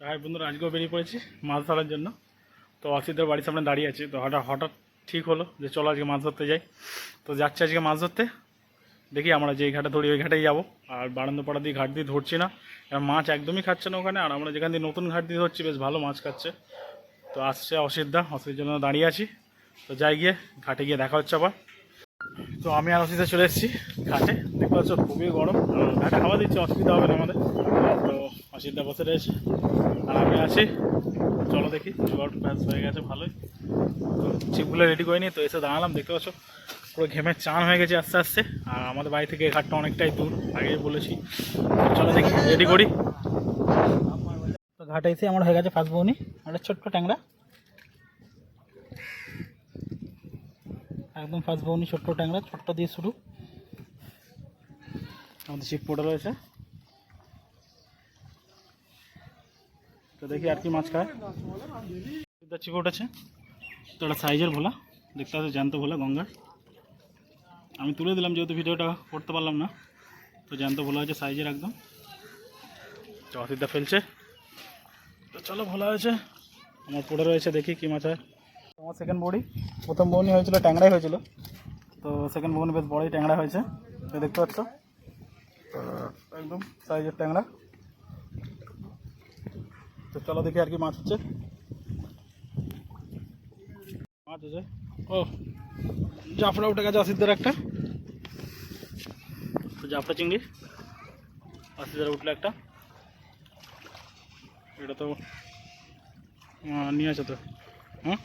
High বন্ধুরা, আজকেও বেরিয়ে পড়েছি মাছ ধরার জন্য। তো অসিতের বাড়ির সামনে দাঁড়িয়ে আছি। তো হঠাৎ হঠাৎ ঠিক হলো যে চলো আজকে মাছ ধরতে যাই। তো যাচ্ছি আজকে মাছ ধরতে। দেখি আমরা যেই ঘাটে ধরি, ওই ঘাটেই যাব। আর বারান্দা পাড়া দিয়ে ঘাট দিয়ে ধরছি না। মাছ একদমই খাচ্ছে না ওখানে। আর আমরা যেখান দিয়ে নতুন ঘাট দিয়ে ধরছি, বেশ ভালো মাছ খাচ্ছে। তো আসছে অসিদ্ধা অসির জন্য দাঁড়িয়ে আছি। তো যাই গিয়ে ঘাটে গিয়ে দেখা হচ্ছে আবার। তো আমি আর অসিতে চলে এসেছি ঘাটে। দেখতে পাচ্ছ, খুবই গরম। ঘাটে হাওয়া দিচ্ছে, অসুবিধা হবে না আমাদের। তো অসিদ্ধা বসে রয়েছে আর আমি আছি। চলো দেখি জোগাড় ব্যাস হয়ে গেছে, ভালোই। তো চিপগুলো রেডি করে নিই তো এসে দাঁড়ালাম, দেখতে পাচ্ছ? পুরো ঘেমে চান হয়ে গেছে আস্তে আস্তে। আর আমাদের বাড়ি থেকে ঘাটটা অনেকটাই দূর, আগেই বলেছি। চলো দেখি রেডি করি। তো ঘাটে এসে আমার হয়ে গেছে ফার্স্ট বৌনি, একটা ছোট্ট ট্যাংরা। একদম ফার্স্ট বৌনি ছোট্ট ট্যাংরা, ছোট্ট দিয়ে শুরু। আমাদের শিপ পড়ে রয়েছে। দেখি আর কি মাছ খায়। চিপে উঠেছে। তো একটা সাইজের ভোলা। দেখতে পাচ্ছি জ্যান্ত ভোলা গঙ্গার। আমি তুলে দিলাম, যেহেতু ভিডিওটা করতে পারলাম না। তো জ্যান্ত ভোলা হয়েছে সাইজের একদম। তো অসিদ্ধা ফেলছে। তো চলো, ভোলা হয়েছে। আমার পড়ে রয়েছে, দেখি কী মাছ হয়। আমার সেকেন্ড বডি প্রথম বৌনি হয়েছিল, ট্যাংরাই হয়েছিল। তো সেকেন্ড বৌনি বেশ বড়ই ট্যাংরা হয়েছে। দেখতে পাচ্ছ? একদম সাইজের ট্যাংরা। তো চলো দেখি আর কি মাছ হচ্ছে। মাছ হচ্ছে। ও, জাফরা উঠে গেছে অসিদ্ধের একটা। তো জাফরা চিংড়ি অসিদ্ধের উঠল একটা। এটা তো নিয়ে আছে তো। হ্যাঁ?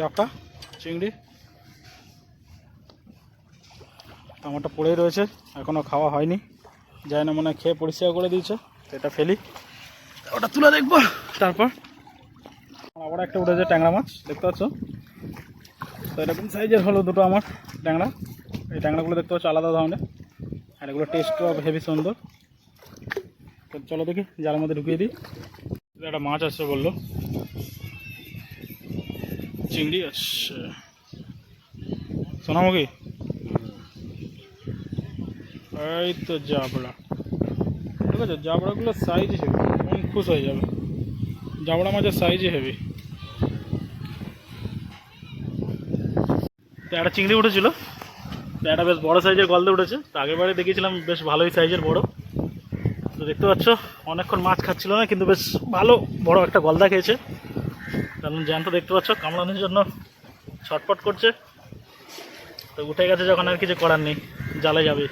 জাফরা চিংড়ি। আমারটা পড়েই রয়েছে এখনও খাওয়া হয়নি। যায় না মনে খেয়ে পরিষ্কার করে দিয়েছে এটা ফেলি। ওটা তুলে দেখব। তারপর? আবার একটা উঠেছে ট্যাংরা মাছ দেখতে পাচ্ছ? তো এরকম সাইজের হলো দুটো আমার ট্যাংরা। এই ট্যাংরাগুলো দেখতে পাচ্ছ আলাদা ধরনের। আর এগুলো টেস্টও হেভি সুন্দর। তো চলো দেখি জালের মধ্যে ঢুকিয়ে দিই। একটা মাছ আসছে বলল। চিংড়ি আসছে। সোনামুখী? এই তো জাবড়া। ঠিক আছে জাবড়াগুলোর সাইজ হেভি খুশ হয়ে যাবে। জাবড়া মাছের সাইজই হেভি একটা চিংড়ি উঠেছিল। একটা বেশ বড় সাইজের গলদে উঠেছে। তো আগের বারে দেখিয়েছিলাম বেশ ভালোই সাইজের বড়। তো দেখতে পাচ্ছ, অনেকক্ষণ মাছ খাচ্ছিল না, কিন্তু বেশ ভালো বড় একটা গলদা খেয়েছে। কারণ জ্যান্ত দেখতে পাচ্ছ, কামড়ানোর জন্য ছটপট করছে। তো উঠে গেছে যখন আর কিছু করার নেই জালে যাবে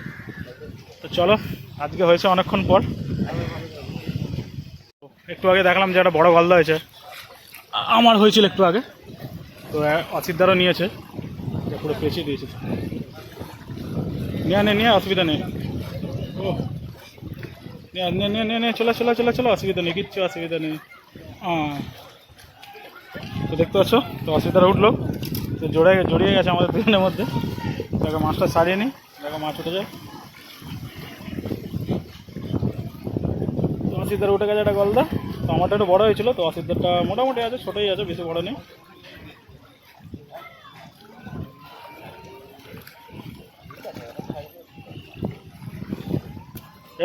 তো চলো, আজকে হয়েছে অনেকক্ষণ পর। একটু আগে দেখলাম যে একটা বড় গলদা হয়েছে। আমার হয়েছিল একটু আগে। তো অসিদ্ধারও নিয়েছে। পুরো পেঁচিয়ে দিয়েছে। নিয়ে নে নিয়ে অসুবিধা নেই। ও নিয়ে নিয়ে নিয়ে নিয়ে চলো চলো চলো চলো অসুবিধা নেই কিচ্ছু অসুবিধা নেই। তো দেখতে পাচ্ছ তো অসুবিধাটা উঠল। তো জড়ে জড়িয়ে গেছে আমাদের দুজনের মধ্যে। দেখো মাছটা সারিয়ে নিই দেখো মাছ উঠে যায়। অসিদ্ধার উঠে গেছে একটা গলদা। তো আমারটা একটু বড় হয়েছিল, তো অসিদ্ধারটা মোটামুটি আছে, ছোটোই আছে, বেশি বড় নেই।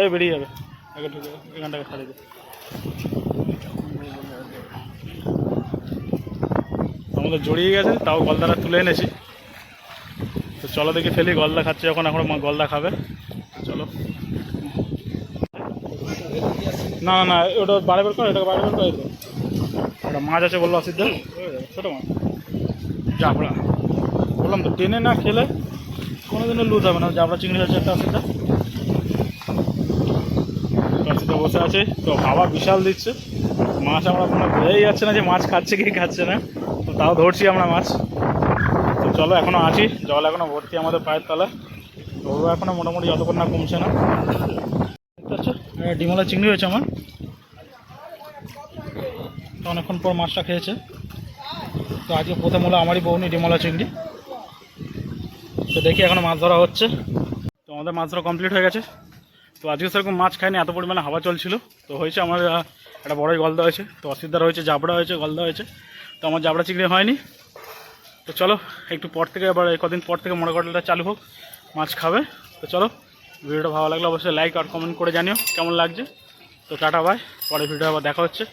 এই বেরিয়ে যাবে, আগে ঢুকে এখানটাকে ছাড়িয়ে দে। আমাদের জড়িয়ে গেছে, তাও গলদাটা তুলে এনেছি। তো চলো দেখি ফেলি, গলদা খাচ্ছে যখন, এখন গলদা খাবে চলো না না না, ওটা বাড়ি বের কর, এটাকে বাড়ি বের করে তো ওটা মাছ আছে বলল অসিদ্ধ ছোটো মাছ। জাবড়া। বললাম তো, টেনে না খেলে কোনোদিনও লুজ হবে না। জাবড়া, চিংড়ি হচ্ছে একটা অসিদ্ধা বসে আছে। তো হাওয়া বিশাল দিচ্ছে। মাছ আমরা কোনো বোঝাই যাচ্ছে না যে মাছ খাচ্ছে কি খাচ্ছে না। তো তাও ধরছি আমরা মাছ। তো চলো এখনও আছি। জল এখনও ভর্তি আমাদের পায়ের তলায়। ও এখনও মোটামুটি যতক্ষণ না কমছে না। পাচ্ছ? একটা ডিমলা চিংড়ি হয়েছে আমার। অনেকক্ষণ পর মাছটা খেয়েছে। তো আজকে প্রথম হলো আমারই বউনি ডিমলা চিংড়ি। তো দেখি এখন মাছ ধরা হচ্ছে। তো আমাদের মাছ ধরা কমপ্লিট হয়ে গেছে। তো আজকে সেরকম মাছ খাইনি, এত পরিমাণে হাওয়া চলছিল। তো হয়েছে আমার একটা বড়ই গলদা হয়েছে। তো অসিদ্ধার হয়েছে, জাবড়া হয়েছে, গলদা হয়েছে। তো আমার জাবড়া চিংড়ি হয়নি। তো চলো, একটু পর থেকে আবার কদিন পর থেকে মনে কটলটা চালু হোক, মাছ খাবে। তো চলো ভিডিওটা ভালো লাগলে অবশ্যই লাইক আর কমেন্ট করে জানিও। কেমন লাগছে? তো টাটা ভাই পরে ভিডিও আবার দেখা হচ্ছে।